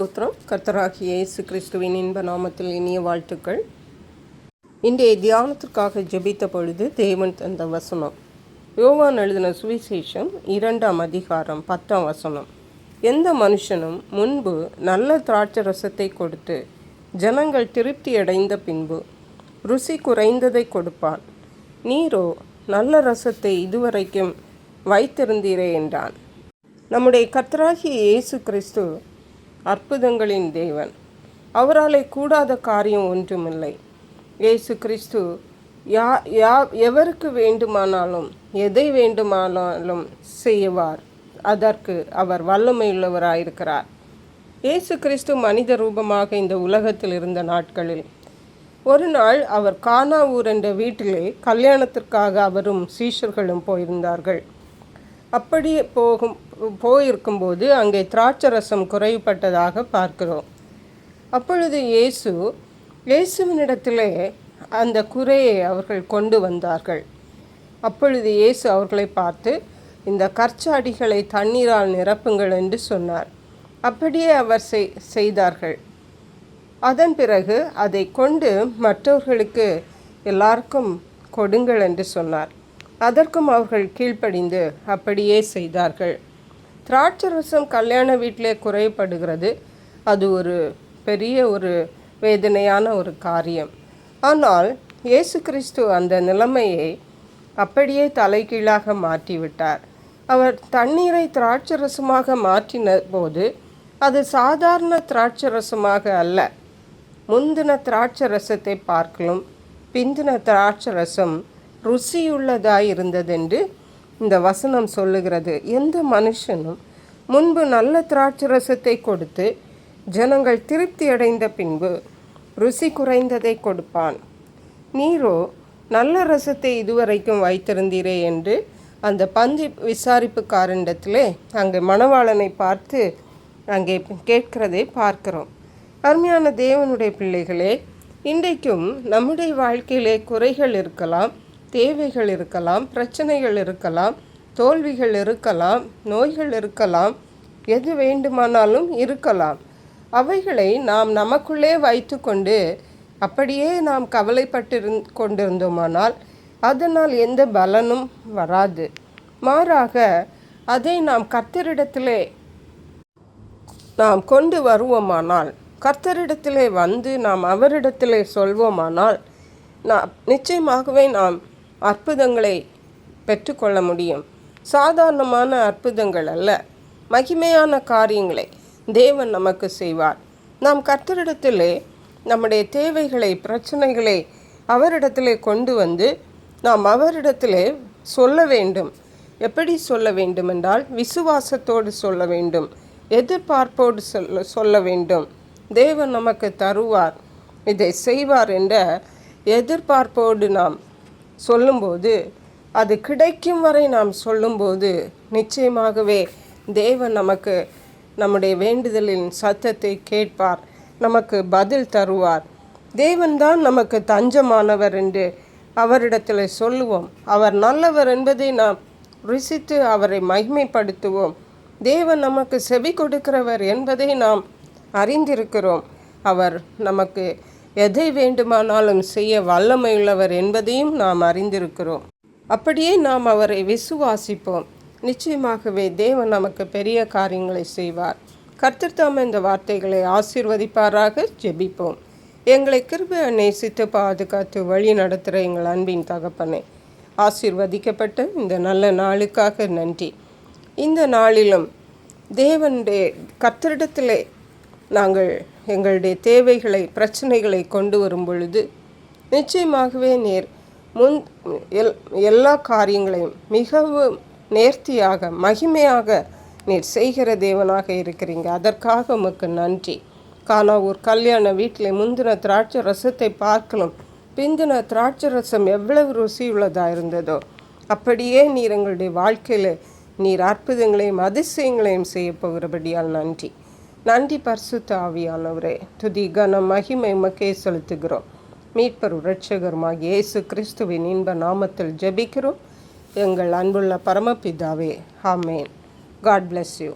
சூத்திரம் கர்த்தராகிய இயேசு கிறிஸ்துவின் இன்ப நாமத்தில் இனிய வாழ்த்துக்கள். இன்றைய தியானத்திற்காக ஜெபித்த பொழுது தேவன் தந்த வசனம். யோவான் எழுதின சுவிசேஷம் இரண்டாம் அதிகாரம் பத்தாம் வசனம். எந்த மனுஷனும் முன்பு நல்ல திராட்சை ரசத்தை கொடுத்து ஜனங்கள் திருப்தி அடைந்த பின்பு ருசி குறைந்ததை கொடுப்பான் நீரோ நல்ல ரசத்தை இதுவரைக்கும் வைத்திருந்தீரே என்றான். நம்முடைய கர்த்தராகிய இயேசு கிறிஸ்து அற்புதங்களின் தேவன். அவராலே கூடாத காரியம் ஒன்றுமில்லை. இயேசு கிறிஸ்து யா யா எவருக்கு வேண்டுமானாலும் எதை வேண்டுமானாலும் செய்வார். அதற்கு அவர் வல்லமையுள்ளவராயிருக்கிறார். இயேசு கிறிஸ்து மனித ரூபமாக இந்த உலகத்தில் இருந்த நாட்களில் ஒரு நாள் அவர் கானா ஊர் என்ற வீட்டிலே கல்யாணத்திற்காக அவரும் சீஷர்களும் போயிருந்தார்கள். அப்படி போகும் போயிருக்கும்போது அங்கே திராட்சரசம் குறைவுபட்டதாக பார்க்கிறோம். அப்பொழுது இயேசு இயேசுவினிடத்திலே அந்த குறையை அவர்கள் கொண்டு வந்தார்கள். அப்பொழுது இயேசு அவர்களை பார்த்து இந்த கற்சாடிகளை தண்ணீரால் நிரப்புங்கள் என்று சொன்னார். அப்படியே அவர் செய் செய்தார்கள். அதன் பிறகு அதை கொண்டு மற்றவர்களுக்கு எல்லாருக்கும் கொடுங்கள் என்று சொன்னார். அதற்கும் அவர்கள் கீழ்ப்படிந்து அப்படியே செய்தார்கள். திராட்சரசம் கல்யாண வீட்டிலே குறைபடுகிறது. அது ஒரு பெரிய ஒரு வேதனையான ஒரு காரியம். ஆனால் இயேசு கிறிஸ்து அந்த நிலைமையை அப்படியே தலைகீழாக மாற்றிவிட்டார். அவர் தண்ணீரை திராட்சரசமாக மாற்றின போது அது சாதாரண திராட்சரசமாக அல்ல. முந்தின திராட்சரசத்தை பார்க்கலும் பிந்தின திராட்சரசம் ருசியுள்ளதாய் இருந்ததென்று இந்த வசனம் சொல்லுகிறது. எந்த மனுஷனும் முன்பு நல்ல திராட்சரசத்தை கொடுத்து ஜனங்கள் திருப்தி அடைந்த பின்பு ருசி குறைந்ததை கொடுப்பான். நீரோ நல்ல ரசத்தை இதுவரைக்கும் வைத்திருந்தீரே என்று அந்த பந்தி விசாரிப்புக்காரனிடத்திலே அங்கே மணவாளனை பார்த்து அங்கே கேட்கிறதை பார்க்கிறோம். அருமையான தேவனுடைய பிள்ளைகளே இன்றைக்கும் நம்முடைய வாழ்க்கையிலே குறைகள் இருக்கலாம். தேவைகள் இருக்கலாம் பிரச்சனைகள் இருக்கலாம் தோல்விகள் இருக்கலாம் நோய்கள் இருக்கலாம் எது வேண்டுமானாலும் இருக்கலாம். அவைகளை நாம் நமக்குள்ளே வைத்து கொண்டு அப்படியே நாம் கவலைப்பட்டிருந் கொண்டிருந்தோமானால் அதனால் எந்த பலனும் வராது. மாறாக அதை நாம் கர்த்தரிடத்திலே நாம் கொண்டு வருவோமானால் கர்த்தரிடத்திலே வந்து நாம் அவரிடத்திலே சொல்வோமானால் நான் நிச்சயமாகவே நாம் அற்புதங்களை பெற்றுக்கொள்ள முடியும். சாதாரணமான அற்புதங்கள் அல்ல. மகிமையான காரியங்களை தேவன் நமக்கு செய்வார். நாம் கர்த்தரிடத்திலே நம்முடைய தேவைகளை பிரச்சனைகளை அவரிடத்திலே கொண்டு வந்து நாம் அவரிடத்திலே சொல்ல வேண்டும். எப்படி சொல்ல வேண்டும் என்றால் விசுவாசத்தோடு சொல்ல வேண்டும். எதிர்பார்ப்போடு சொல்ல சொல்ல வேண்டும். தேவன் நமக்கு தருவார். இதை செய்வார் என்ற எதிர்பார்ப்போடு நாம் சொல்லும்போது அது கிடைக்கும் வரை நாம் சொல்லும்போது நிச்சயமாகவே தேவன் நமக்கு நம்முடைய வேண்டுதலின் சத்தத்தை கேட்பார் நமக்கு பதில் தருவார். தேவன்தான் நமக்கு தஞ்சமானவர் என்று அவரிடத்தில் சொல்லுவோம். அவர் நல்லவர் என்பதை நாம் ருசித்து அவரை மகிமைப்படுத்துவோம். தேவன் நமக்கு செவி கொடுக்கிறவர் என்பதை நாம் அறிந்திருக்கிறோம். அவர் நமக்கு எதை வேண்டுமானாலும் செய்ய வல்லமையுள்ளவர் என்பதையும் நாம் அறிந்திருக்கிறோம். அப்படியே நாம் அவரை விசுவாசிப்போம். நிச்சயமாகவே தேவன் நமக்கு பெரிய காரியங்களை செய்வார். கர்த்தர்தாம் இந்த வார்த்தைகளை ஆசீர்வதிப்பாராக ஜெபிப்போம். எங்களை கிருபை நேசித்து பாதுகாத்து வழி நடத்துகிற எங்கள் அன்பின் தகப்பனை ஆசீர்வதிக்கப்பட்ட இந்த நல்ல நாளுக்காக நன்றி. இந்த நாளிலும் தேவனுடைய கர்த்தரிடத்திலே நாங்கள் எங்களுடைய தேவைகளை பிரச்சனைகளை கொண்டு வரும் பொழுது நிச்சயமாகவே நேர் முன் எல் எல்லா காரியங்களையும் மிகவும் நேர்த்தியாக மகிமையாக நீர் செய்கிற தேவனாக இருக்கிறீங்க. அதற்காக உமக்கு நன்றி. காணாவூர் கல்யாண வீட்டில் முந்தின திராட்சை ரசத்தை பார்க்கலாம் பிந்தின திராட்சை ரசம் எவ்வளவு ருசியுள்ளதாக இருந்ததோ அப்படியே நீர் எங்களுடைய வாழ்க்கையில் நீர் அற்புதங்களையும் அதிசயங்களையும் செய்ய போகிறபடியால் நன்றி. நன்றி பரிசுத்த ஆவியானவரே துதி கன மகிமை மக்கே செலுத்துகிறோம். மீட்பர் இரட்சகருமாக இயேசு கிறிஸ்துவின் இன்ப நாமத்தில் ஜெபிக்கிறோம். எங்கள் அன்புள்ள பரமபிதாவே ஆமேன். God bless you